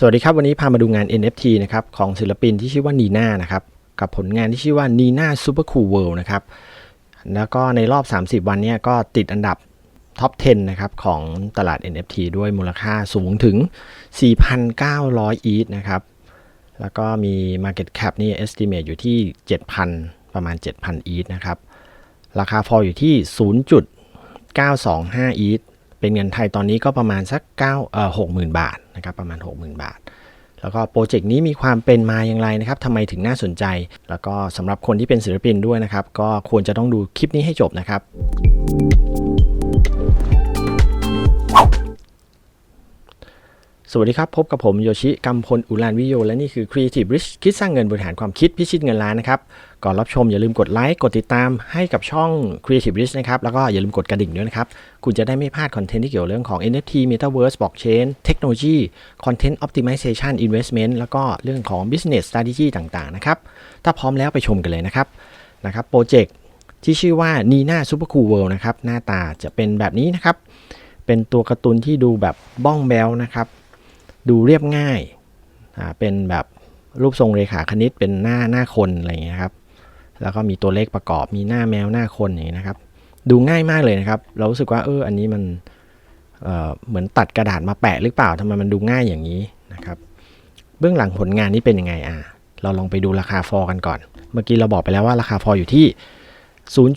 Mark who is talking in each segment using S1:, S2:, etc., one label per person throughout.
S1: สวัสดีครับ วันนี้พามาดูงาน NFT นะครับของศิลปินที่ชื่อว่านีน่านะครับกับผลงานที่ชื่อว่านีน่าซูเปอร์คูลเวิลด์นะครับแล้วก็ในรอบ 30 วันเนี้ก็ติดอันดับท็อป 10 นะครับของตลาด NFT ด้วยมูลค่าสูงถึง 4,900อีทนะครับแล้วก็มี Market Cap นี่ estimate อยู่ที่ 7,000 ประมาณ 7,000อีทนะครับราคาฟอลอยู่ที่ 0.925อีท เป็นเงินไทยตอนนี้ก็ประมาณสัก9เอ่อ60,000 บาทนะครับประมาณ 60,000 บาท แล้วก็โปรเจกต์นี้มีความเป็นมาอย่างไรนะครับทำไมถึงน่าสนใจ แล้วก็สำหรับคนที่เป็นศิลปินด้วยนะครับ ก็ควรจะต้องดูคลิปนี้ให้จบนะครับ สวัสดีครับ พบกับผมโยชิกัมพลอุลานวิโย และนี่คือ Creative Rich คิดสร้างเงินบริหารความคิดพิชิตเงินล้านนะครับ ก่อนรับชมอย่าลืมกดไลค์กดติดตามให้กับช่อง Creative Rich นะครับ แล้วก็อย่าลืมกดกระดิ่งด้วยนะครับ คุณจะได้ไม่พลาดคอนเทนต์ที่เกี่ยวเรื่องของ NFT Metaverse Blockchain เทคโนโลยี Content Optimization Investment แล้วก็เรื่องของ Business Strategy ต่างๆนะครับถ้าพร้อมแล้วไปชมกันเลยนะครับนะครับโปรเจกต์ที่ชื่อว่า Nina Super Cool World นะครับหน้าตาจะเป็นแบบนี้นะครับเป็นตัวการ์ตูนที่ดูแบบบ้องแบลนะครับ ดูเรียบง่ายเป็นแบบรูปทรงเรขาคณิตเป็นหน้าหน้าคนอะไรอย่างเงี้ยครับ แล้วก็มีตัวเลขประกอบมีหน้าแมวหน้าคนอย่างเงี้ยนะครับ ดูง่ายมากเลยนะครับ เรารู้สึกว่าเอออันนี้มันเอ่อเหมือนตัดกระดาษมาแปะหรือเปล่าทำไมมันดูง่ายอย่างนี้นะครับ เบื้องหลังผลงานนี้เป็นยังไงอะเราลองไปดูราคาฟอกันก่อน เมื่อกี้เราบอกไปแล้วว่าราคาฟออยู่ที่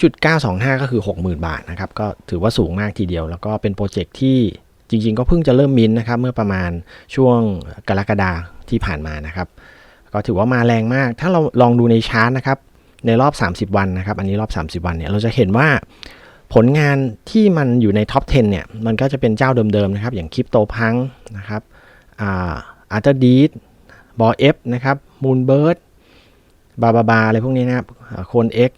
S1: 0.925 ก็คือ 60,000 บาทนะครับ ก็ถือว่าสูงมากทีเดียว แล้วก็เป็นโปรเจกต์ที่ จริงๆ ก็เพิ่งจะเริ่มมินนะครับเมื่อประมาณช่วงกรกฎาที่ผ่านมานะครับ ก็ถือว่ามาแรงมาก ถ้าเราลองดูในชาร์ตนะครับในรอบ 30 วันนะครับ อันนี้รอบ 30 วันเนี่ยเราจะเห็นว่าผลงานที่มันอยู่ในท็อป 10 เนี่ย มันก็จะเป็นเจ้าเดิมๆนะครับ อย่างคริปโตพังนะครับอาอาร์เตอร์ดีดบอเอฟนะครับมูนเบิร์ดบาบาบาอะไรพวกนี้นะครับโคนเอ็ก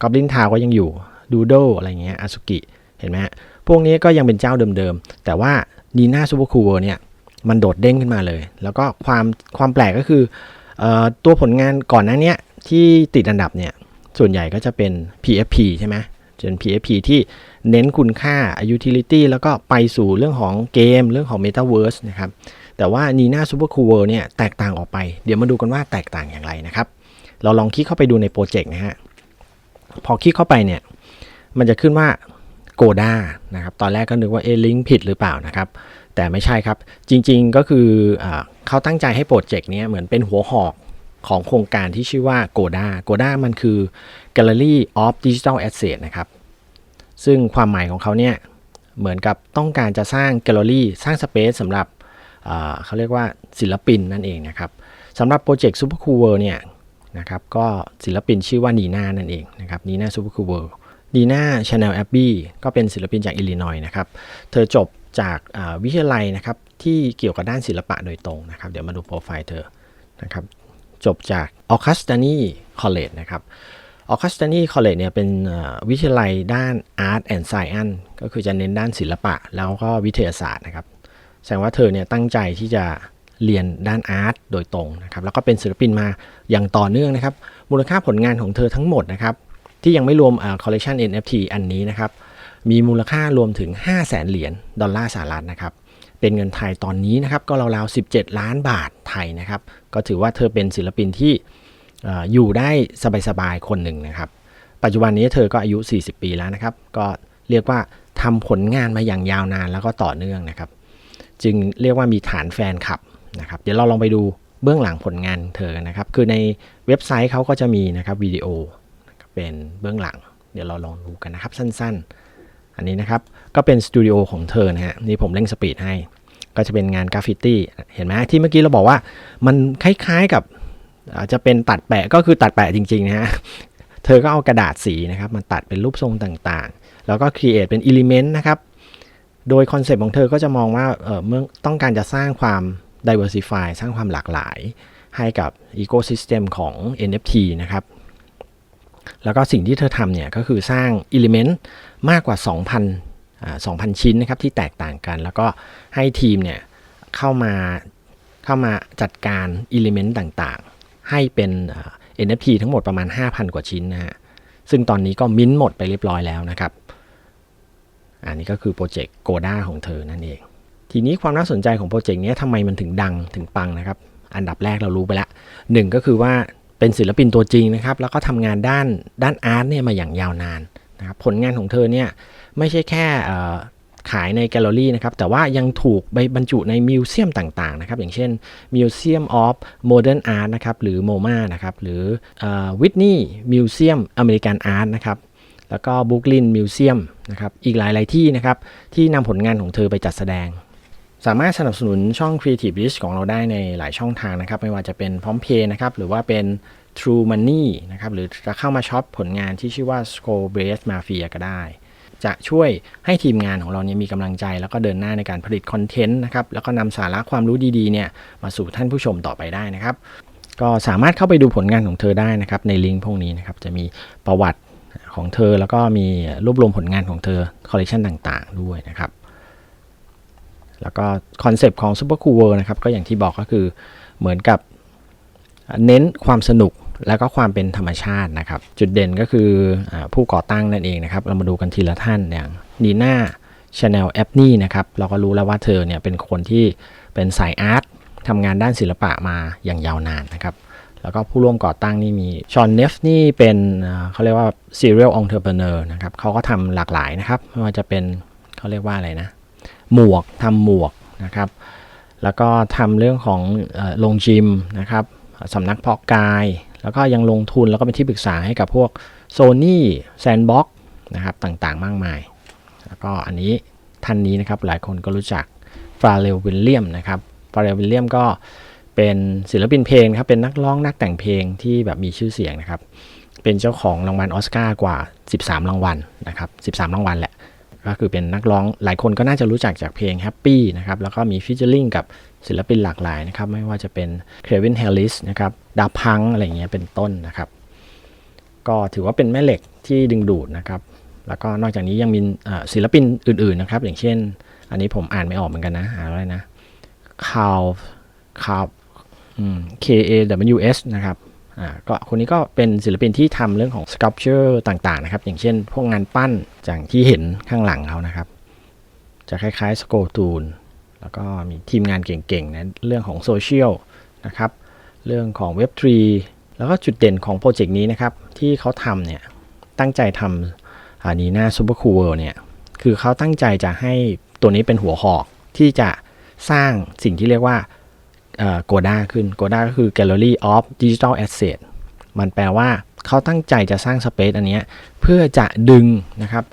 S1: กอบลินทาวก็ยังอยู่ดูโดอะไรเงี้ยอาสุกิ เห็นไหมฮะ พวกนี้ก็ยังเป็นเจ้าเดิมๆ แต่ว่านีน่าซูเปอร์คูลเนี่ยมันโดดเด้งขึ้นมาเลย แล้วก็ความความแปลกก็คืออตัวผลงานก่อนหน้านี้ที่ติดอันดับเนี่ยส่วนใหญ่ก็จะเป็น PFP ใช่ไหมจะเป็น PFP ที่เน้นคุณค่า utility แล้วก็ไปสู่เรื่องของเกม เรื่องของ Metaverse นะครับ แต่ว่า Nina Super Cool World เนี่ยแตกต่างออกไป เดี๋ยวมาดูกันว่าแตกต่างอย่างไรนะครับ เราลองคลิกเข้าไปดูในโปรเจกต์นะฮะ พอคลิกเข้าไปเนี่ย มันจะขึ้นว่า Goda นะครับ ตอนแรกก็นึกว่าเอลิงผิดหรือเปล่านะครับ แต่ไม่ใช่ครับ จริงๆก็คืออเขาตั้งใจให้โปรเจกต์นี้เหมือนเป็นหัวหอกของโครงการที่ชื่อว่า Goda Goda มันคือ Gallery of Digital Asset นะครับ ซึ่งความหมายของเขาเนี่ยเหมือนกับต้องการจะสร้างแกลเลอรี่สร้างสเปซสำหรับเขาเรียกว่าศิลปินนั่นเองนะครับสำหรับโปรเจกต์ Super Cool World เนี่ยนะครับก็ศิลปินชื่อว่านีน่านั่นเองนะครับนีน่า Super Cool World นีน่าชาแนลแอบบี้ก็เป็นศิลปินจากอิลลินอยนะครับ เธอจบจากวิทยาลัยนะครับที่เกี่ยวกับด้านศิลปะโดยตรงนะครับ เดี๋ยวมาดูโปรไฟล์เธอนะครับ จบจากออคัสตานีคอลเลจนะครับออคัสตานีคอลเลจเนี่ยเป็นวิทยาลัยด้าน Art and Science ก็คือจะเน้นด้านศิลปะแล้วก็วิทยาศาสตร์นะครับ แสดงว่าเธอเนี่ยตั้งใจที่จะเรียนด้านอาร์ตโดยตรงนะครับ แล้วก็เป็นศิลปินมาอย่างต่อเนื่องนะครับ มูลค่าผลงานของเธอทั้งหมดนะครับ ที่ยังไม่รวมคอลเล c ชัน NFT อันนี้นะครับ มีมูลค่ารวมถึง 5 0 0แสนเหรียญดอลลาร์สหรัฐนะครับ เป็นเงินไทยตอนนี้นะครับ ก็ราวๆ 17 ล้านบาทไทยนะครับ ก็ถือว่าเธอเป็นศิลปินที่ออยู่ได้สบายๆ คนหนึ่งนะครับ ปัจจุบันนี้เธอก็อายุ 40 ปีแล้วนะครับ ก็เรียกว่าทำผลงานมาอย่างยาวนานแล้วก็ต่อเนื่องนะครับ จึงเรียกว่ามีฐานแฟนคลับนะครับ เดี๋ยวเราลองไปดูเบื้องหลังผลงานเธอนะครับ คือในเว็บไซต์เขาก็จะมีนะครับวิดีโอ เป็นเบื้องหลัง เดี๋ยวเราลองดูกันนะครับสั้นๆ อันนี้นะครับ ก็เป็นสตูดิโอของเธอนะฮะนี่ผมเร่งสปีดให้ ก็จะเป็นงานกราฟฟิตี้เห็นไหมที่เมื่อกี้เราบอกว่ามันคล้ายๆกับอาจจะเป็นตัดแปะก็คือตัดแปะจริงๆนะฮะเธอก็เอากระดาษสีนะครับมาตัดเป็นรูปทรงต่างๆ แล้วก็ครีเอทเป็นอิเลเมนต์นะครับโดยคอนเซปต์ของเธอก็จะมองว่าเออเมื่อต้องการจะสร้างความ diversify สร้างความหลากหลายให้กับ ecosystem ของ NFT นะครับ แล้วก็สิ่งที่เธอทำเนี่ยก็คือสร้าง element มากกว่า 2,000อ่า2,000 ชิ้นนะครับที่แตกต่างกัน แล้วก็ให้ทีมเนี่ยเข้ามาเข้ามาจัดการ element ต่างๆ ให้เป็น NFT ทั้งหมดประมาณ 5,000 กว่าชิ้นนะฮะซึ่งตอนนี้ก็มิ้นท์หมดไปเรียบร้อยแล้วนะครับ อันนี้ก็คือโปรเจกต์ Goda ของเธอนั่นเอง ทีนี้ความน่าสนใจของโปรเจกต์นี้ทำไมมันถึงดังถึงปังนะครับ อันดับแรกเรารู้ไปแล้วหนึ่งก็คือว่า เป็นศิลปินตัวจริงนะครับ แล้วก็ทำงานด้านด้านอาร์ตเนี่ยมาอย่างยาวนานนะครับผลงานของเธอเนี่ยไม่ใช่แค่ขายในแกลเลอรี่นะครับ แต่ว่ายังถูกไปบรรจุในมิวเซียมต่างๆนะครับ อย่างเช่น Museum of Modern Art นะครับ หรือ MoMA นะครับ หรือวิทนีย์มิวเซียมอเมริกันอาร์ตนะครับ แล้วก็บุ o ลินมิวเซียมนะครับ อีกหลาย ๆ ที่นะครับ ที่นำผลงานของเธอไปจัดแสดง สามารถสนับสนุนช่อง Creative List ของเราได้ในหลายช่องทางนะครับ ไม่ว่าจะเป็นพร้อมเพย์นะครับ หรือว่าเป็น True Money นะครับ หรือจะเข้ามาช็อปผลงานที่ชื่อว่า s c o b r a c e Mafia ก็ได้ จะช่วยให้ทีมงานของเราเนี่ยมีกำลังใจ แล้วก็เดินหน้าในการผลิตคอนเทนต์นะครับ แล้วก็นำสาระความรู้ดีๆเนี่ยมาสู่ท่านผู้ชมต่อไปได้นะครับ ก็สามารถเข้าไปดูผลงานของเธอได้นะครับ ในลิงก์พวกนี้นะครับ จะมีประวัติของเธอ แล้วก็มีรวบรวมผลงานของเธอคอลเลคชันต่าง ๆ ด้วยนะครับ แล้วก็คอนเซปต์ของ Super Cool World นะครับก็อย่างที่บอกก็คือเหมือนกับเน้นความสนุกแล้วก็ความเป็นธรรมชาตินะครับ จุดเด่นก็คืออผู้ก่อตั้งนั่นเองนะครับ เรามาดูกันทีละท่านอย่างนีน่าชาแนลแอปนี่นะครับ เราก็รู้แล้วว่าเธอเนี่ยเป็นคนที่เป็นสายอาร์ตทำงานด้านศิลปะมาอย่างยาวนานนะครับ แล้วก็ผู้ร่วมก่อตั้งนี่มีชอนเนฟนี่เป็นเขาเรียกว่า serial entrepreneur นะครับเขาก็ทำหลากหลายนะครับ ไม่ว่าจะเป็นเขาเรียกว่าอะไรนะ หมวกทำหมวกนะครับ แล้วก็ทำเรื่องของลงจิมนะครับสำนักเพาะกาย แล้วก็ยังลงทุนแล้วก็เป็นที่ปรึกษาให้กับพวก Sony Sandbox นะครับต่างๆ มากมาย แล้วก็อันนี้ท่านนี้นะครับหลายคนก็รู้จักฟาเรลวิลเลียมนะครับฟาเรลวิลเลียมก็เป็นศิลปินเพลงครับเป็นนักร้องนักแต่งเพลงที่แบบมีชื่อเสียงนะครับ เป็นเจ้าของรางวัลออสการ์กว่า 13 รางวัลนะครับ 13 รางวัลแหละ ก็คือเป็นนักร้องหลายคนก็น่าจะรู้จักจากเพลง Happy นะครับแล้วก็มีฟิชเชอร์ลิงกับศิลปินหลากหลายนะครับไม่ว่าจะเป็นเควินเฮลลิสนะครับดาพังอะไรเงี้ยเป็นต้นนะครับ ก็ถือว่าเป็นแม่เหล็กที่ดึงดูดนะครับ แล้วก็นอกจากนี้ยังมีศิลปินอื่นๆนะครับ อย่างเช่น อันนี้ผมอ่านไม่ออกเหมือนกันนะอ่านอะไรนะคาวคาว K A W S นะครับ อ่าก็คนนี้ก็เป็นศิลปินที่ทำเรื่องของ sculpture ต่างๆนะครับ อย่างเช่น พวกงานปั้นอย่างที่เห็นข้างหลังเขานะครับ จะคล้ายๆสโกตูนแล้วก็มีทีมงานเก่งๆนะเรื่องของโซเชียลนะครับ เรื่องของ Web3 แล้วก็จุดเด่นของโปรเจกต์นี้นะครับ ที่เขาทำเนี่ย ตั้งใจทำอันนี้หน้า Super Cool World เนี่ย คือเขาตั้งใจจะให้ตัวนี้เป็นหัวหอกที่จะสร้างสิ่งที่เรียกว่า โกด้าขึ้น Goda ก็คือ Gallery of Digital Asset มันแปลว่าเขาตั้งใจจะสร้างสเปซอันนี้เพื่อจะดึงนะครับ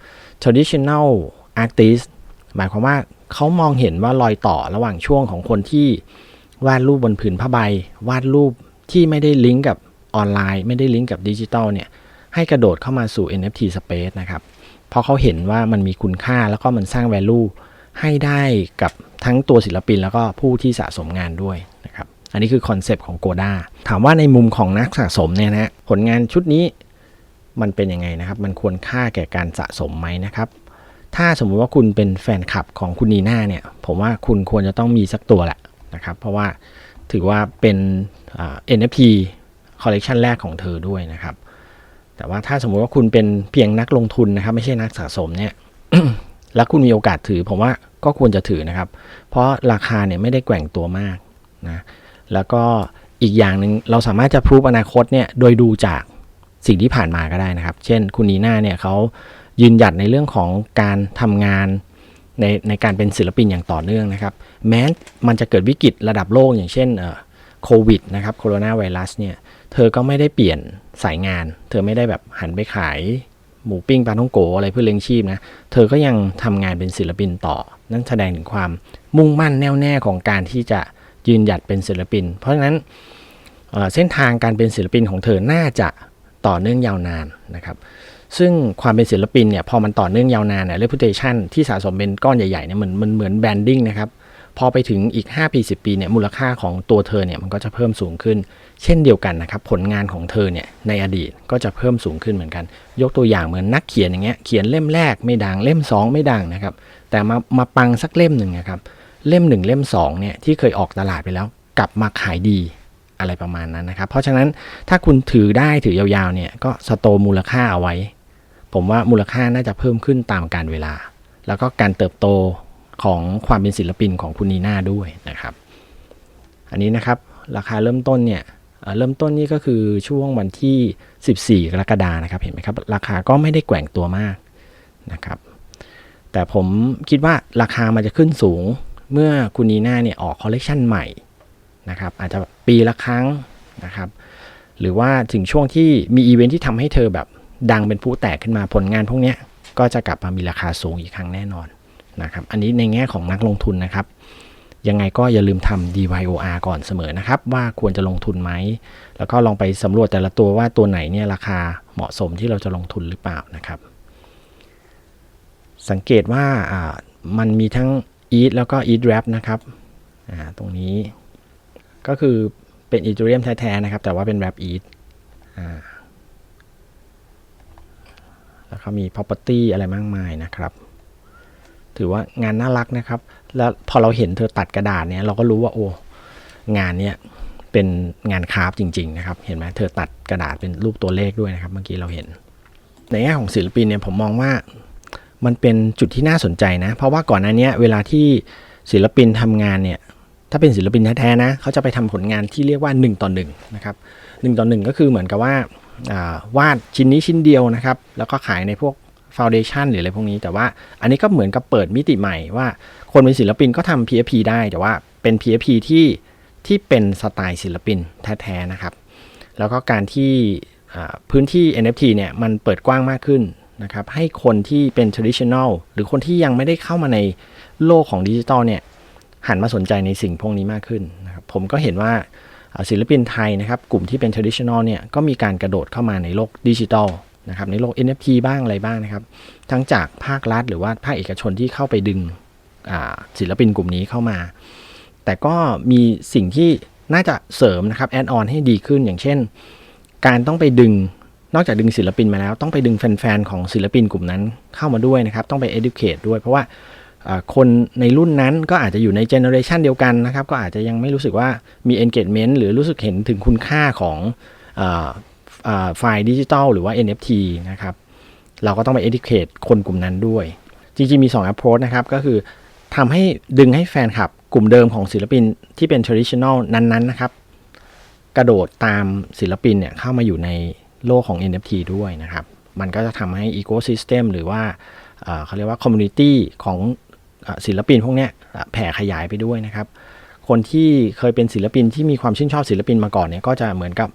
S1: traditional artist หมายความว่าเขามองเห็นว่ารอยต่อระหว่างช่วงของคนที่วาดรูปบนผืนผ้าใบ วาดรูปที่ไม่ได้ลิงก์กับออนไลน์ ไม่ได้ลิงก์กับดิจิตอลเนี่ยให้กระโดดเข้ามาสู่ NFT space นะครับ เพราะเขาเห็นว่ามันมีคุณค่าแล้วก็มันสร้าง value ให้ได้กับทั้งตัวศิลปินแล้วก็ผู้ที่สะสมงานด้วย อันนี้คือคอนเซปต์ของ Goda ถามว่าในมุมของนักสะสมเนี่ยนะผลงานชุดนี้มันเป็นยังไงนะครับ มันควรค่าแก่การสะสมไหมนะครับ ถ้าสมมุติว่าคุณเป็นแฟนคลับของคุณนีน่าเนี่ย ผมว่าคุณควรจะต้องมีสักตัวแหละนะครับ เพราะว่าถือว่าเป็น NFT คอลเลกชันแรกของเธอด้วยนะครับ แต่ว่าถ้าสมมุติว่าคุณเป็นเพียงนักลงทุนนะครับ ไม่ใช่นักสะสมเนี่ย แล้วคุณมีโอกาสถือ ผมว่าก็ควรจะถือนะครับ เพราะราคาเนี่ยไม่ได้แกว่งตัวมากนะ แล้วก็อีกอย่างหนึ่งเราสามารถจะพูฟอนาคตเนี่ยโดยดูจากสิ่งที่ผ่านมาก็ได้นะครับ เช่น คุณนีน่าเนี่ยเขายืนหยัดในเรื่องของการทำงานในในการเป็นศิลปินอย่างต่อเนื่องนะครับ แม้มันจะเกิดวิกฤตระดับโลกอย่างเช่นโควิดนะครับโคโรนาไวรัสเนี่ยเธอก็ไม่ได้เปลี่ยนสายงาน เธอไม่ได้แบบหันไปขายหมูปิ้งปลาท่องโกอะไรเพื่อเลี้ยงชีพนะ เธอก็ยังทำงานเป็นศิลปินต่อ นั่นแสดงถึงความมุ่งมั่นแน่วแน่ของการที่จะ ยืนหยัดเป็นศิลปิน เพราะฉะนั้นเส้นทางการเป็นศิลปินของเธอน่าจะต่อเนื่องยาวนานนะครับ ซึ่งความเป็นศิลปินเนี่ยพอมันต่อเนื่องยาวนานเนี่ย reputation ที่สะสมเป็นก้อนใหญ่ๆเนี่ยมันมันเหมือนแบรนดิ้งนะครับ พอไปถึงอีก 5 ปี 10 ปีเนี่ยมูลค่าของตัวเธอเนี่ยมันก็จะเพิ่มสูงขึ้น เช่นเดียวกันนะครับ ผลงานของเธอเนี่ยในอดีตก็จะเพิ่มสูงขึ้นเหมือนกัน ยกตัวอย่างเหมือนนักเขียนอย่างเงี้ยเขียนเล่มแรกไม่ดังเล่ม 2 ไม่ดังนะครับ แต่มามาปังสักเล่มหนึ่งนะครับ เล่ม 1 เล่ม2เนี่ยที่เคยออกตลาดไปแล้วกลับมาขายดีอะไรประมาณนั้นนะครับ เพราะฉะนั้นถ้าคุณถือได้ถือยาวๆเนี่ยก็สโตมูลค่าเอาไว้ ผมว่ามูลค่าน่าจะเพิ่มขึ้นตามการเวลา แล้วก็การเติบโตของความเป็นศิลปินของคุณนีน่าด้วยนะครับ อันนี้นะครับราคาเริ่มต้นเนี่ยเริ่มต้นนี่ก็คือช่วงวันที่ 14 กรกฎานะครับเห็นไหมครับ ราคาก็ไม่ได้แกว่งตัวมากนะครับ แต่ผมคิดว่าราคามันจะขึ้นสูง เมื่อคุณนีน่าเนี่ยออกคอลเลกชันใหม่นะครับอาจจะปีละครั้งนะครับหรือว่าถึงช่วงที่มีอีเวนท์ที่ทำให้เธอแบบดังเป็นผู้แตกขึ้นมาผลงานพวกนี้ก็จะกลับมามีราคาสูงอีกครั้งแน่นอนนะครับอันนี้ในแง่ของนักลงทุนนะครับ ยังไงก็อย่าลืมทำ DYOR ก่อนเสมอนะครับ ว่าควรจะลงทุนไหม แล้วก็ลองไปสำรวจแต่ละตัวว่าตัวไหนเนี่ยราคาเหมาะสมที่เราจะลงทุนหรือเปล่านะครับ สังเกตว่ามันมีทั้ง EAT แล้วก็ EAT Wrap นะครับตรงนี้ ก็คือเป็น Ethereum แท้ๆนะครับ แต่ว่าเป็น Wrap EAT อ่าแล้วก็มี property อะไรมากมายนะครับ ถือว่างานน่ารักนะครับ แล้วพอเราเห็นเธอตัดกระดาษเนี่ยเราก็รู้ว่าโอ้งานเนี้ยเป็นงานคราฟจริง ๆ นะครับ เห็นไหมเธอตัดกระดาษเป็นรูปตัวเลขด้วยนะครับ เมื่อกี้เราเห็น ในแง่ของศิลปินเนี่ยผมมองว่า มันเป็นจุดที่น่าสนใจนะ เพราะว่าก่อนหน้านี้เวลาที่ศิลปินทำงานเนี่ย ถ้าเป็นศิลปินแท้ๆนะ เขาจะไปทำผลงานที่เรียกว่า 1 ต่อ1นะครับ1ต่อ1ก็คือเหมือนกับว่าาวาดชิ้นนี้ชิ้นเดียวนะครับ แล้วก็ขายในพวกฟาวเดชันหรืออะไรพวกนี้ แต่ว่าอันนี้ก็เหมือนกับเปิดมิติใหม่ว่า คนเป็นศิลปินก็ทำ PFP ได้ แต่ว่าเป็น PFP ที่ที่เป็นสไตล์ศิลปินแท้ๆนะครับ แล้วก็การที่พื้นที่ NFT เนี่ยมันเปิดกว้างมากขึ้น นะครับให้คนที่เป็น traditional หรือคนที่ยังไม่ได้เข้ามาในโลกของดิจิทัลเนี่ยหันมาสนใจในสิ่งพวกนี้มากขึ้นนะครับผมก็เห็นว่าศิลปินไทยนะครับกลุ่มที่เป็น traditional เนี่ยก็มีการกระโดดเข้ามาในโลกดิจิทัลนะครับในโลก NFT บ้างอะไรบ้างนะครับทั้งจากภาครัฐหรือว่าภาคเอกชนที่เข้าไปดึงศิลปินกลุ่มนี้เข้ามา แต่ก็มีสิ่งที่น่าจะเสริมนะครับแอดออนให้ดีขึ้นอย่างเช่น การต้องไปดึง นอกจากดึงศิลปินมาแล้ว ต้องไปดึงแฟนๆของศิลปินกลุ่มนั้นเข้ามาด้วยนะครับ ต้องไป educate ด้วย เพราะว่าคนในรุ่นนั้นก็อาจจะอยู่ในเจเนอเรชันเดียวกันนะครับ ก็อาจจะยังไม่รู้สึกว่ามี engagement หรือรู้สึกเห็นถึงคุณค่าของไฟล์ดิจิตอลหรือว่า NFT นะครับ เราก็ต้องไป educate คนกลุ่มนั้นด้วย จริงๆ มี 2 approach นะครับ ก็คือทำให้ดึงให้แฟนคลับกลุ่มเดิมของศิลปินที่เป็น traditional นั้นๆ นะครับ กระโดดตามศิลปินเนี่ยเข้ามาอยู่ใน โลกของ NFT ด้วยนะครับ มันก็จะทำให้ ecosystem หรือว่าเขาเรียกว่า community ของศิลปินพวกนี้แผ่ขยายไปด้วยนะครับ คนที่เคยเป็นศิลปินที่มีความชื่นชอบศิลปินมาก่อนเนี่ยก็จะเหมือนกับ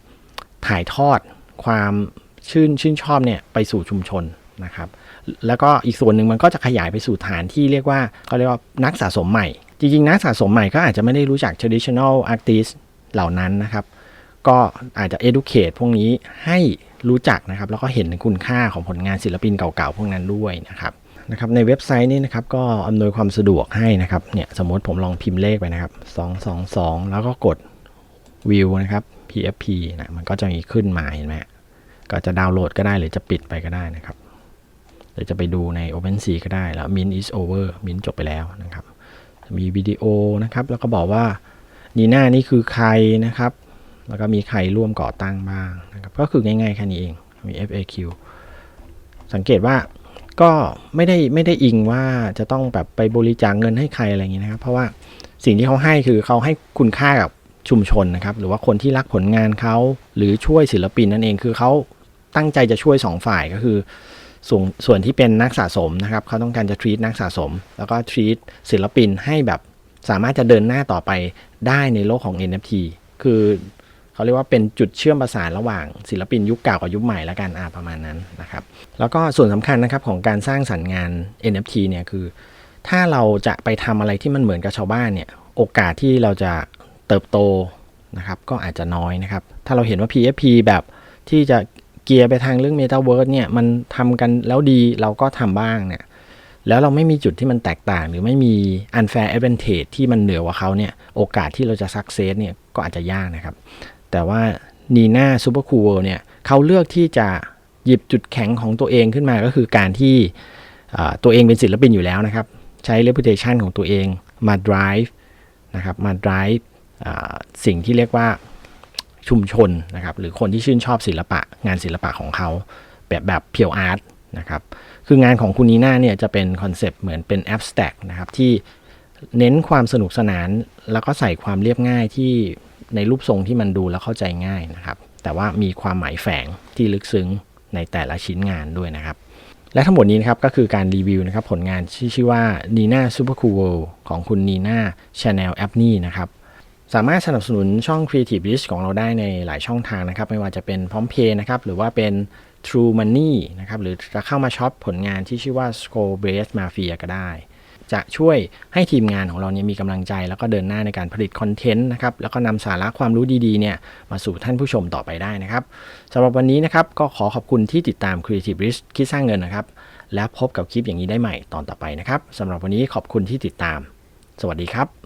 S1: ถ่ายทอดความชื่นชื่นชอบเนี่ยไปสู่ชุมชนนะครับ แล้วก็อีกส่วนหนึ่งมันก็จะขยายไปสู่ฐานที่เรียกว่าเขาเรียกว่านักสะสมใหม่ จริงๆ นักสะสมใหม่ก็อาจจะไม่ได้รู้จัก traditional artist เหล่านั้นนะครับ ก็อาจจะ educate พวกนี้ให้รู้จักนะครับ แล้วก็เห็นคุณค่าของผลงานศิลปินเก่าๆ พวกนั้นด้วยนะครับนะครับในเว็บไซต์นี้นะครับก็อำนวยความสะดวกให้นะครับเนี่ยสมมติผมลองพิมพ์เลขไปนะครับ 222 แล้วก็กด view นะครับ PFP นะมันก็จะมีขึ้นมาเห็นไหมก็จะดาวน์โหลดก็ได้หรือจะปิดไปก็ได้นะครับหรือจะไปดูใน OpenSea ก็ได้แล้ว Mint is over Mint จบไปแล้วนะครับ มีวิดีโอนะครับ แล้วก็บอกว่านีน่านี่คือใครนะครับ แล้วก็มีใครร่วมก่อตั้งบ้างนะครับก็คือง่ายๆแค่นี้เองมี FAQ สังเกตว่าก็ไม่ได้ไม่ได้อิงว่าจะต้องแบบไปบริจาคเงินให้ใครอะไรอย่างนี้นะครับ เพราะว่าสิ่งที่เขาให้คือเขาให้คุณค่ากับชุมชนนะครับ หรือว่าคนที่รักผลงานเขาหรือช่วยศิลปินนั่นเองคือเขาตั้งใจจะช่วยสองฝ่ายก็คือ ส่วนส่วนที่เป็นนักสะสมนะครับเขาต้องการจะ treat นักสะสม แล้วก็ treat ศิลปินให้แบบสามารถจะเดินหน้าต่อไปได้ในโลกของ NFT คือ เขาเรียกว่าเป็นจุดเชื่อมประสานระหว่างศิลปินยุคเก่ากับยุคใหม่แล้วกันอ่าประมาณนั้นนะครับ แล้วก็ส่วนสำคัญนะครับของการสร้างสรรค์งาน NFT เนี่ยคือ ถ้าเราจะไปทำอะไรที่มันเหมือนกับชาวบ้านเนี่ยโอกาสที่เราจะเติบโตนะครับก็อาจจะน้อยนะครับ ถ้าเราเห็นว่า PFP แบบที่จะเกียร์ไปทางเรื่อง Metaverse เนี่ยมันทำกันแล้วดีเราก็ทำบ้างเนี่ยแล้วเราไม่มีจุดที่มันแตกต่าง หรือไม่มี unfair advantage ที่มันเหนือกว่าเขาเนี่ยโอกาสที่เราจะ success เนี่ยก็อาจจะยากนะครับ แต่ว่านีน่าซูเปอร์คูลเนี่ยเขาเลือกที่จะหยิบจุดแข็งของตัวเองขึ้นมาก็คือการที่ตัวเองเป็นศิลปินอยู่แล้วนะครับ ใช้ reputation ของตัวเองมา drive นะครับมา drive สิ่งที่เรียกว่าชุมชนนะครับหรือคนที่ชื่นชอบศิลปะงานศิลปะของเขา แบบแบบเพียวอาร์ตนะครับคืองานของคุณนีน่าเนี่ยจะเป็นคอนเซปต์เหมือนเป็น abstract นะครับที่เน้นความสนุกสนานแล้วก็ใส่ความเรียบง่ายที่ ในรูปทรงที่มันดูแล้วเข้าใจง่ายนะครับ แต่ว่ามีความหมายแฝงที่ลึกซึ้งในแต่ละชิ้นงานด้วยนะครับ และทั้งหมดนี้นะครับก็คือการรีวิวนะครับผลงานที่ชื่อว่า Nina Super Cool World ของคุณ Nina Chanel a p n e นะครับสามารถสนับสนุนช่อง Creative List ของเราได้ในหลายช่องทางนะครับ ไม่ว่าจะเป็นพร้อมเพย์นะครับหรือว่าเป็น True Money นะครับหรือจะเข้ามาช็อปผลงานที่ชื่อว่า s c o b r a c e Mafia ก็ได้ จะช่วยให้ทีมงานของเราเนี่ยมีกำลังใจ แล้วก็เดินหน้าในการผลิตคอนเทนต์นะครับแล้วก็นำสาระความรู้ดีๆเนี่ยมาสู่ท่านผู้ชมต่อไปได้นะครับสำหรับวันนี้นะครับก็ขอขอบคุณที่ติดตาม Creative Risk คิดสร้างเงินนะครับ แล้วพบกับคลิปอย่างนี้ได้ใหม่ตอนต่อไปนะครับสำหรับวันนี้ขอบคุณที่ติดตาม สวัสดีครับ